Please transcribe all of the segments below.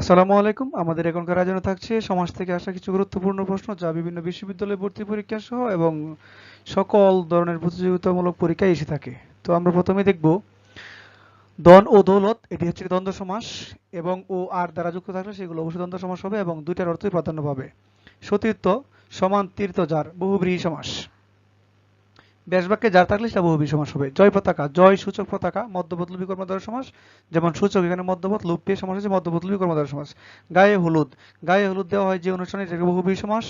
আসসালামু আলাইকুম। আমাদের এখনকার আয়োজনে থাকছে সমাজ থেকে আসা কিছু গুরুত্বপূর্ণ প্রশ্ন যা বিভিন্ন বিশ্ববিদ্যালয় ভর্তি পরীক্ষা সহ এবং সকল ধরনের প্রতিযোগিতামূলক পরীক্ষায় এসে থাকে। তো আমরা প্রথমে দেখব দন ও দৌলত, এটি হচ্ছে দ্বন্দ্ব সমাস এবং ও আর দ্বারা যুক্ত থাকলে সেগুলো অবশ্যই দ্বন্দ্ব সমাস হবে এবং দুইটার অর্থই প্রাধান্য পাবে। সতীর্থ সমান তীর্থ যার, বহুব্রীহি সমাস। ব্যাসবাক্যে যার থাকলে সেটা বহুব্রীহি সমাস হবে। জয় পতাকা, জয় সূচক পতাকা মধ্যপদ লুপি কর্মদ্বারা সমাস যেমন সূচক, এখানে মধ্যপদ লুপ সমাস হচ্ছে মধ্যপদ লুপি কর্মদ্বারা সমাস গায়ে হলুদ গায়ে হলুদ দেওয়া হয় যে অনুষ্ঠানে, এটাকে বহুব্রীহি সমাস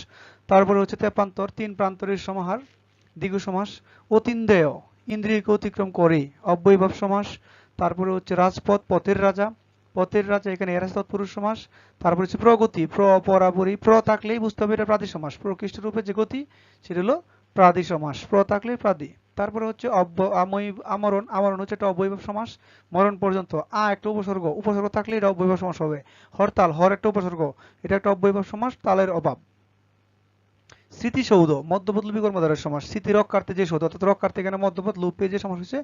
তারপরে হচ্ছে তেপান্তর তিন প্রান্তরের সমাহার, দ্বিগু সমাস অতীন্দ্রিয় ইন্দ্রিয়কে অতিক্রম করে, অব্যয়ভাব সমাস তারপরে হচ্ছে রাজপথ, পথের রাজা। পথের রাজা, এখানে এরাস তৎপুরুষ সমাস তারপরে হচ্ছে প্রগতি, প্র পরাপরি প্র থাকলেই বুঝতে হবে এটা প্রাদি সমাস প্রকৃষ্ট রূপে যে গতি, সেটা হলো প্রাদি সমাস। প্র থাকলে প্রাদি। তারপরে হচ্ছে আমরণ। আমরণ হচ্ছে একটা অব্যয়ভাব সমাস। মরণ পর্যন্ত। আ একটা উপসর্গ। উপসর্গ থাকলে এটা অব্যয়ভাব সমাস হবে। হরতাল হর একটা উপসর্গ। এটা একটা অব্যয়ভাব সমাস, তালের অভাব। স্মৃতিসৌধ। মধ্যপদ লুপি কর্মধারের সমাস। স্মৃতি রক্ষার্থে যে সৌধ, অর্থাৎ রক্ষার্থে এখানে মধ্যপদ লুপে যে সমাস হচ্ছে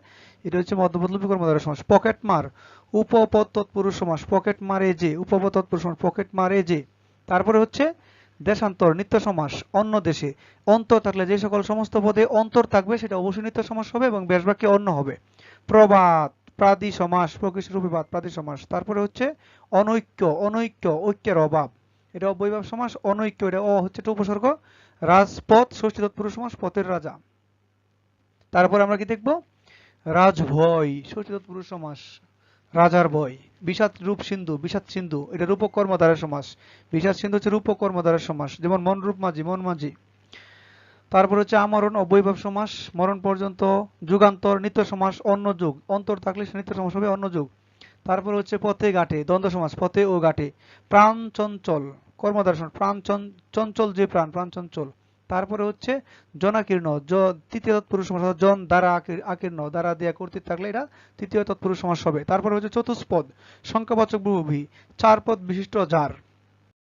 এটা হচ্ছে মধ্যপদ লুপি কর্মধারের সমাস। পকেট মার। উপপদ তৎপুরুষ সমাস। পকেট মারে যে। উপপদ তৎপুরুষ সমাস। পকেট মারে যে। তারপরে হচ্ছে দেশান্তর, নিত্য সমাস, অন্য দেশে। অন্তর থাকলে যে সকল সমস্ত পদে অন্তর থাকবে, সেটা অবশ্যই নিত্য সমাস হবে এবং ব্যাসবাক্যে অন্য হবে। প্রবাদ, প্রাদি সমাস, প্রকৃষ্ট রূপীবাদ, প্রাদি সমাস। তারপরে হচ্ছে অনৈক্য অনৈক্য, ঐক্যের অভাব। এটা অবৈভাব সমাস, অনৈক্য, এটা অ হচ্ছে একটা উপসর্গ। রাজপথ, ষষ্ঠী তৎপুরুষ সমাস, পথের রাজা। তারপর আমরা কি দেখব? রাজভয়, ষষ্ঠী তৎপুরুষ সমাস, রাজার ভয়। বিষাদ রূপ সিন্ধু, বিষাদ সিন্ধু, এটা রূপক কর্মধারের সমাস। বিষাদ সিন্ধু হচ্ছে রূপক কর্মধারের সমাস, যেমন মন রূপ মাঝি, মন মাঝি। তারপর হচ্ছে আমরণ অবৈভাব সমাস, মরণ পর্যন্ত যুগান্তর, নিত্য সমাস, অন্য যুগ। অন্তর থাকলে সে নিত্য সমাস হবে, অন্য যুগ। তারপর হচ্ছে পথে ঘাটে, দ্বন্দ্ব সমাস, পথে ও ঘাটে। প্রাণ চঞ্চল কর্মধার সমাস, প্রাণ চঞ্চল যে প্রাণ প্রাণ চঞ্চল। তারপরে হচ্ছে জনাকীর্ণ, জ- তৃতীয় তৎপুরুষ সমাস জন দ্বারা আকীর্ণ, দ্বারা দেয়া কর্তৃক থাকলে এটা তৃতীয় তৎপুরুষ সমাস হবে। তারপরে হচ্ছে চতুষ্পদ, সংখ্যাবাচক বহুভি চার পদ বিশিষ্ট যার